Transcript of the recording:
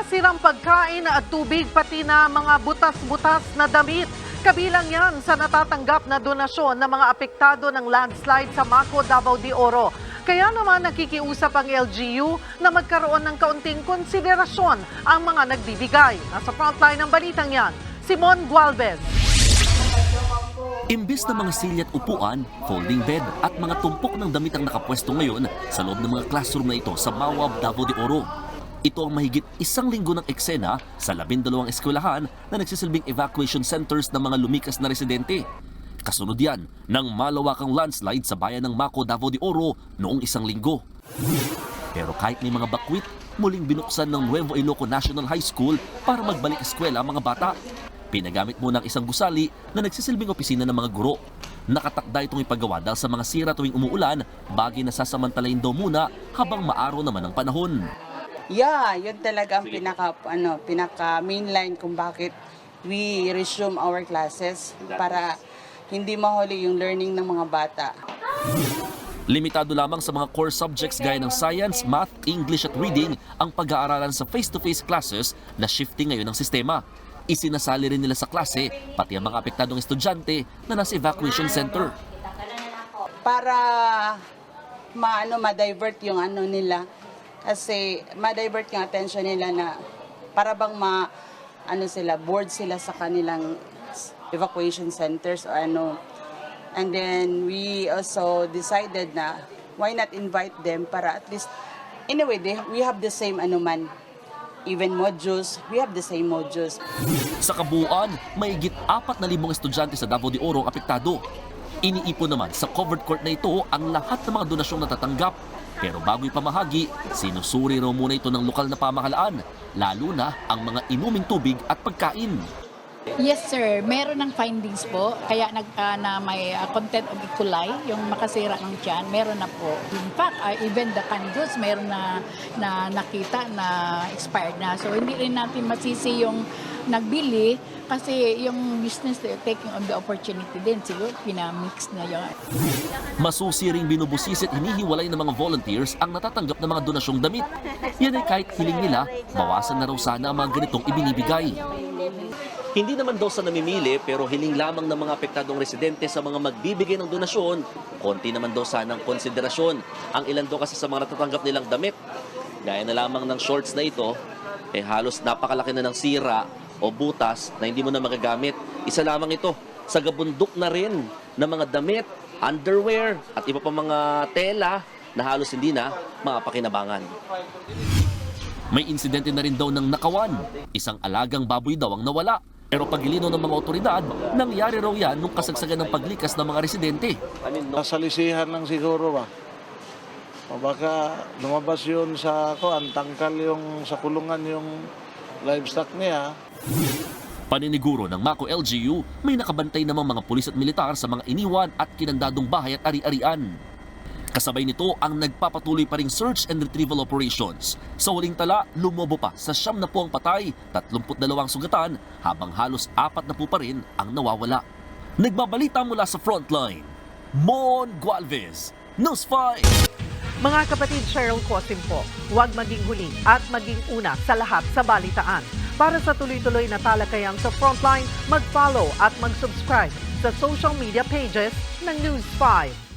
Nasirang pagkain at tubig pati na mga butas-butas na damit. Kabilang yan sa natatanggap na donasyon ng mga apektado ng landslide sa Mako, Davao de Oro. Kaya naman nakikiusap ang LGU na magkaroon ng kaunting konsiderasyon ang mga nagbibigay. Nasa frontline ng balitang yan, Simon Gualvez. Imbis na mga silya at upuan, folding bed at mga tumpok ng damit ang nakapwesto ngayon sa loob ng mga classroom na ito sa Mawab, Davao de Oro. Ito ang mahigit isang linggo ng eksena sa labindalawang eskwelahan na nagsisilbing evacuation centers ng mga lumikas na residente. Kasunod yan ng malawakang landslide sa bayan ng Mako, Davao de Oro noong isang linggo. Pero kahit may mga bakwit, muling binuksan ng Nuevo Iloco National High School para magbalik eskwela ang mga bata. Pinagamit muna ang isang gusali na nagsisilbing opisina ng mga guro. Nakatakda itong ipagawa dahil sa mga sira tuwing umuulan, bagay na sasamantalayin daw muna habang maaraw naman ang panahon. Yeah, yun talaga ang pinaka ano, pinaka mainline kung bakit we resume our classes para hindi mahuli yung learning ng mga bata. Limitado lamang sa mga core subjects gaya ng science, math, English at reading ang pag-aaralan sa face-to-face classes na shifting ngayon ng sistema. Isinasali rin nila sa klase pati ang mga apektadong estudyante na nasa evacuation center. Para maano ma-divert yung ano nila kasi ma-divert yung attention nila na para bang ma ano sila bored sila sa kanilang evacuation centers or ano. And then we also decided na why not invite them para at least anyway they, we have the same ano man even modules we have the same modules. Sa kabuuan, mahigit 4,000 estudyante sa Davao de Oro ang apektado. Iniipon naman sa covered court na ito ang lahat ng mga donasyong natatanggap. Pero bago ipamahagi, sinusuri raw muna ito ng lokal na pamahalaan, lalo na ang mga inuming tubig at pagkain. Yes sir, meron ng findings po. Kaya nag ah, na may ah, content of E. yung makasira ng tiyan, meron na po. In fact, ah, even the canned goods, meron na, na nakita na expired na. So hindi rin natin masisi yung nagbili kasi yung business taking on the opportunity din. Siguro pinamix na yung Masusi ring binubusisit hinihiwalay ng mga volunteers ang natatanggap ng mga donasyong damit. Yan ay kahit hiling nila, bawasan na raw sana ang mga ganitong ibinibigay. Hindi naman daw sa namimili pero hiling lamang ng mga apektadong residente sa mga magbibigay ng donasyon. Konti naman daw sana ang konsiderasyon. Ang ilan daw kasi sa mga natatanggap nilang damit. Gaya na lamang ng shorts na ito, eh halos napakalaki na ng sira o butas na hindi mo na magagamit. Isa lamang ito, sa gabundok na rin ng mga damit, underwear at iba pa mga tela na halos hindi na mapakinabangan. May insidente na rin daw ng nakawan. Isang alagang baboy daw ang nawala. Pero pagilino ng mga otoridad, nangyari raw yan nung kasagsagan ng paglikas ng mga residente. Nasalisihan lang siguro ba? O baka lumabas yun sa ko, tangkal yung sa kulungan yung livestock niya. Paniniguro ng Mako LGU, may nakabantay namang mga pulis at militar sa mga iniwan at kinandadong bahay at ari-arian. Kasabay nito ang nagpapatuloy pa ring search and retrieval operations. Sa huling tala, lumobo pa sa siyam na po ang patay, 32 sugatan, habang halos apat na po pa rin ang nawawala. Nagbabalita mula sa frontline, Mon Gualvez, News 5! Mga kapatid Cheryl Cosim po, huwag maging huli at maging una sa lahat sa balitaan. Para sa tuloy-tuloy na talakayan sa Frontline, mag-follow at mag-subscribe sa social media pages ng News 5.